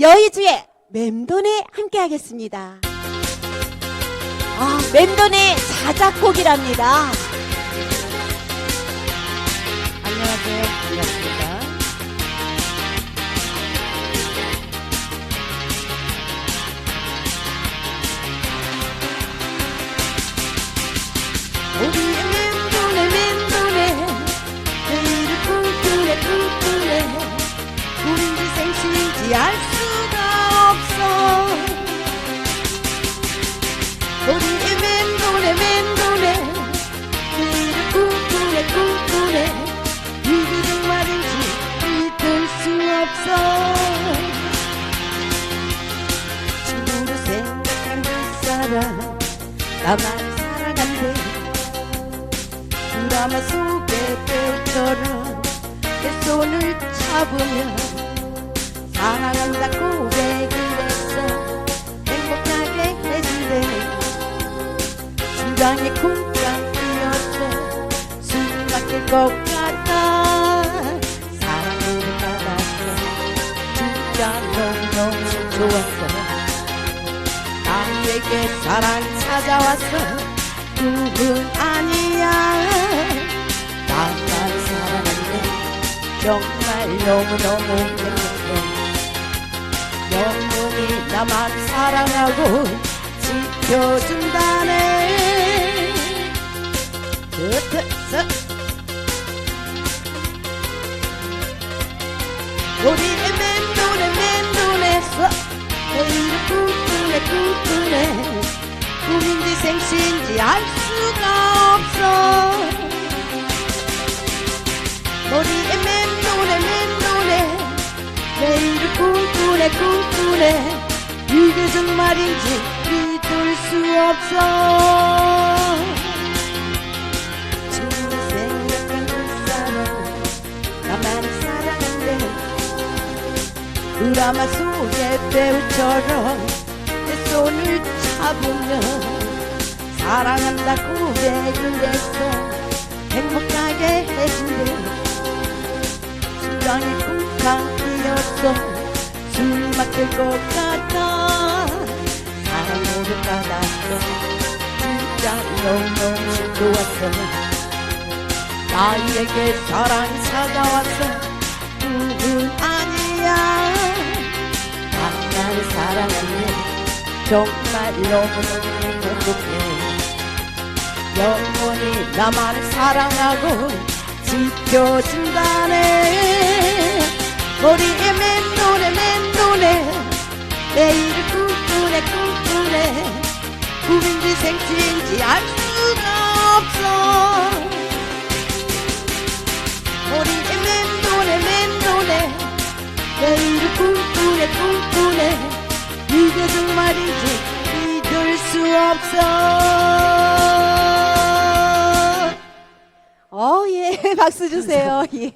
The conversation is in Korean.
여의주의 맴돈에 함께 하겠습니다. 아, 맴돈의 자작곡이랍니다. 안녕하세요. 반갑습니다. 알 수가 없어. 우리의 맴돈에 맴돈에 내일을 꿈꾸네 꿈꾸네 이게 정말인지 믿을 수 없어. 친구로 생각한 그 사람 나만 사랑한대. 드라마 속의 배우처럼 내 손을 잡으며 사랑한다 고백을 했어? 행복하게 해줄래? 심장이 쿵쾅 뛰었어 숨 막힐 것 같아. 사랑을 받았어 진짜 너무너무 좋았어. 나에게 사랑이 찾아왔어 누군 아니야. 나만 사랑한대 정말 너무너무 나만 사랑하고 지켜준다네. 으트서. 우리의 맴돈에 맴돈에서 내일을 꿈꾸네 꿈꾸네 꿈인지 생신지 알 수가 없어. 머리에 맴도네 맴도네 내일을 꿈꾸네 꿈꾸네 이게 정말인지 믿을 수 없어. 드라마 속의 배우처럼 내 손을 잡으며 사랑한다 고백을 했어 행복하게 해준대. 심장이 쿵쾅 뛰었어 숨 막힐 것 같아. 사랑으로 받았어. 진짜 너무너무 좋았어. 나에게 사랑이 찾아왔어. 누군 아니야. 나를 사랑하네 정말 너무너무 행복해. 영원히 나만을 사랑하고 지켜준다네. 머리에 맴도네 맴도네 내일을 꿈꾸네 꿈꾸네 꿈인지 생신지 알 수가 없어 머리에 맴도네 맴도네 내일을 꿈꾸네 꿈꾸네 이게 정말인지 믿을 수 없어 어, 예. 박수 주세요. 예.